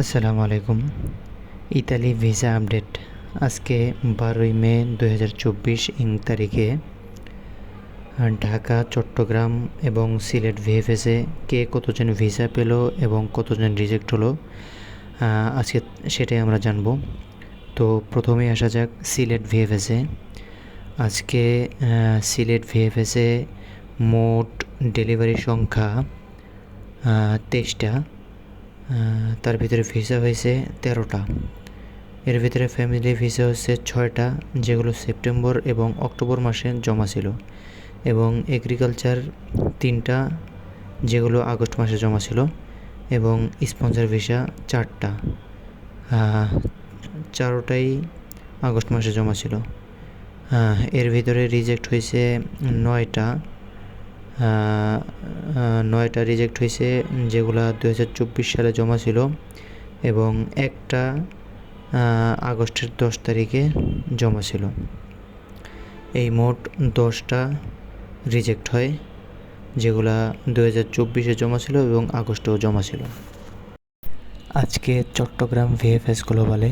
আসসালামু আলাইকুম। Italy visa update. আজকে বারোই মে দু হাজার চব্বিশ ইং তারিখে ঢাকা, চট্টগ্রাম এবং সিলেট ভিএফএসে কে কতজন ভিসা পেল এবং কতজন রিজেক্ট হলো আজকে সেটাই আমরা জানব। তো প্রথমেই আসা যাক সিলেট ভিএফএসে আজকে সিলেট ভিএফএসে মোট ডেলিভারি সংখ্যা তেইশটা। তার ভিতরে ভিসা হয়েছে তেরোটা। এর ভিতরে ফ্যামিলি ভিসা হচ্ছে ছয়টা, যেগুলো সেপ্টেম্বর এবং অক্টোবর মাসে জমা ছিল। এবং এগ্রিকালচার তিনটা, যেগুলো আগস্ট মাসে জমা ছিল। এবং স্পন্সর ভিসা চারটা। চারোটাই আগস্ট মাসে জমা ছিল। এর ভিতরে রিজেক্ট হয়েছে নয়টা। নয়টা রিজেক্ট হয়েছে, যেগুলা দু সালে জমা ছিল এবং একটা আগস্টের দশ তারিখে জমা ছিল। এই মোট দশটা রিজেক্ট হয়, যেগুলা দু হাজার চব্বিশে জমা ছিল এবং আগস্টেও জমা ছিল। আজকে চট্টগ্রাম ভিএফএস গ্লোবালে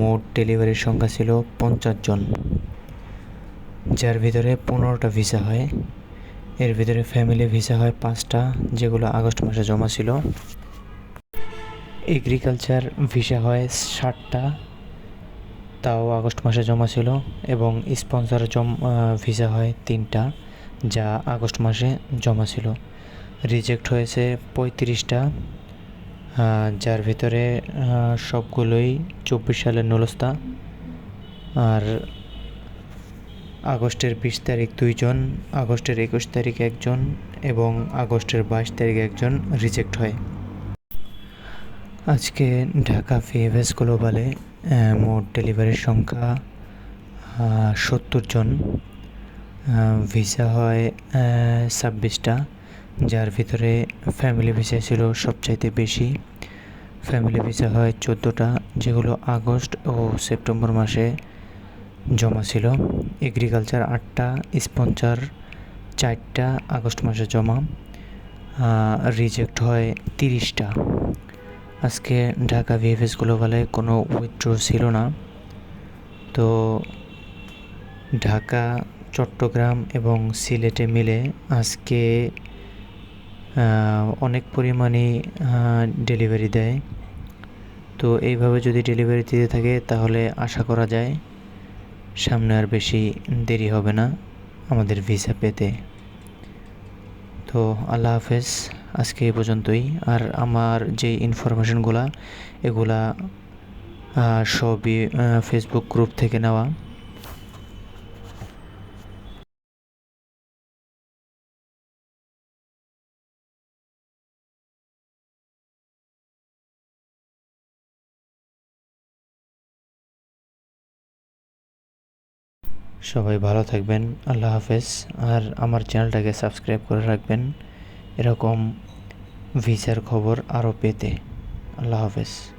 মোট ডেলিভারির সংখ্যা ছিল পঞ্চাশ জন, যার ভিতরে পনেরোটা ভিসা হয়। এর ভিতরে ফ্যামিলি ভিসা হয় পাঁচটা, যেগুলো আগস্ট মাসে জমা ছিল। এগ্রিকালচার ভিসা হয় ষাটটা, তাও আগস্ট মাসে জমা ছিল, এবং স্পন্সর জম ভিসা হয় তিনটা, যা আগস্ট মাসে জমা ছিল। রিজেক্ট হয়েছে পঁয়ত্রিশটা যার ভিতরে সবগুলোই চব্বিশ সালের নলস্তা আর আগস্টের বিশ তারিখ দুইজন, আগস্টের একুশ তারিখ একজন এবং আগস্টের বাইশ তারিখ একজন রিজেক্ট হয়। আজকে ঢাকা ভিএফএস গ্লোবালে মোট ডেলিভারির সংখ্যা সত্তর জন। ভিসা হয় ছাব্বিশটা, যার ভিতরে ফ্যামিলি ভিসা ছিল সবচাইতে বেশি। ফ্যামিলি ভিসা হয় চোদ্দোটা, যেগুলো আগস্ট ও সেপ্টেম্বর মাসে জমা ছিল। এগ্রিকালচার আটটা স্পন্সর চারটা আগস্ট মাসে জমা রিজেক্ট হয় তিরিশটা। আজকে ঢাকা ভিএফএস গ্লোবালে কোনো উইথড্র ছিল না। তো ঢাকা, চট্টগ্রাম এবং সিলেটে মিলে আজকে অনেক পরিমাণে ডেলিভারি দেয়। তো এইভাবে যদি ডেলিভারি দিতে থাকে তাহলে আশা করা যায় সামনে আর বেশি দেরি হবে না আমাদের ভিসা পেতে। তো আল্লাহ হাফেজ, আজকে এ পর্যন্তই। আর আমার যে ইনফরমেশনগুলা এগুলা সবই ফেসবুক গ্রুপ থেকে নেওয়া। সবাই ভালো থাকবেন, আল্লাহ হাফেজ। আর আমার চ্যানেলটাকে সাবস্ক্রাইব করে রাখবেন, এরকম ভিসার খবর আরও পেতে। আল্লাহ হাফেজ।